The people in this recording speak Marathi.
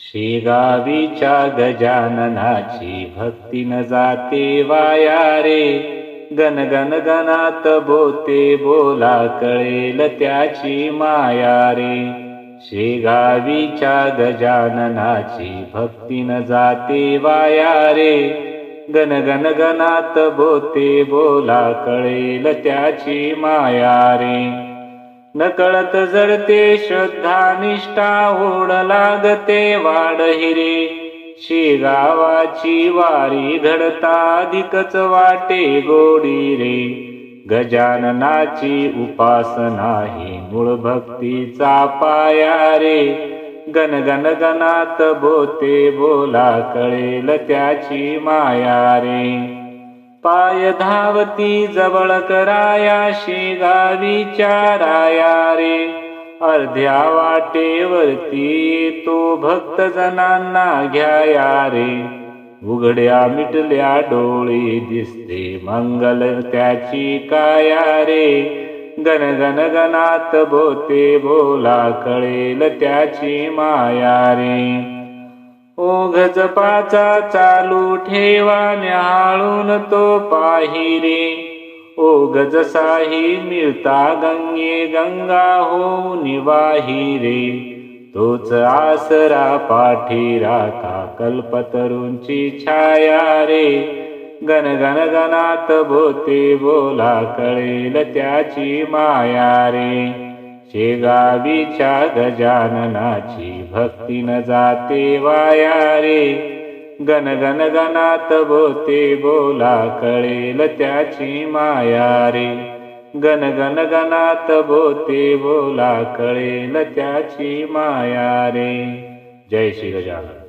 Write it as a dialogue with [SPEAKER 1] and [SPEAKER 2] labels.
[SPEAKER 1] शेगावीच्या गजाननाची भक्ती न जाते वाया रे गन गण गणात बोते बोला कळेल त्याची माया रे शेगावीच्या गजाननाची भक्ती न जाते वाया रे गन गण गणात बोते बोला कळेल त्याची माया रे नकळत जडते श्रद्धा निष्ठा ओढ लागते वाढ हिरे शेगावाची वारी घडता अधिकच वाटे गोडी रे गजाननाची उपासना ही मूळ भक्तीचा पाया रे. गण गण गणात बोते बोला कळेल त्याची माया रे. पाय धावती जवळ कराया शेगावीच्या राया रे. अर्ध्या वाटेवरती तो भक्त जनांना घ्याया रे. उघड्या मिटल्या डोळे दिसते मंगल त्याची काया रे. गण गण गणात भोते बोला कळेल त्याची माया रे. ओघ जपाचा चालू ठेवा न्याहाळून तो पाही रे ओघ जसाही मिळता गंगे गंगा हो निवाही रे तोच आसरा पाठी राखा कल्पतरूंची छाया रे. गण गण गणात भोते बोला कळेल त्याची माया रे. शेगावीच्या गजाननाची भक्ती न जाते वाया रे. गण गण गणात बोते बोला कळेल त्याची माया रे. गण गण गणात बोते बोला कळेल त्याची माया रे. जय श्री गजानन.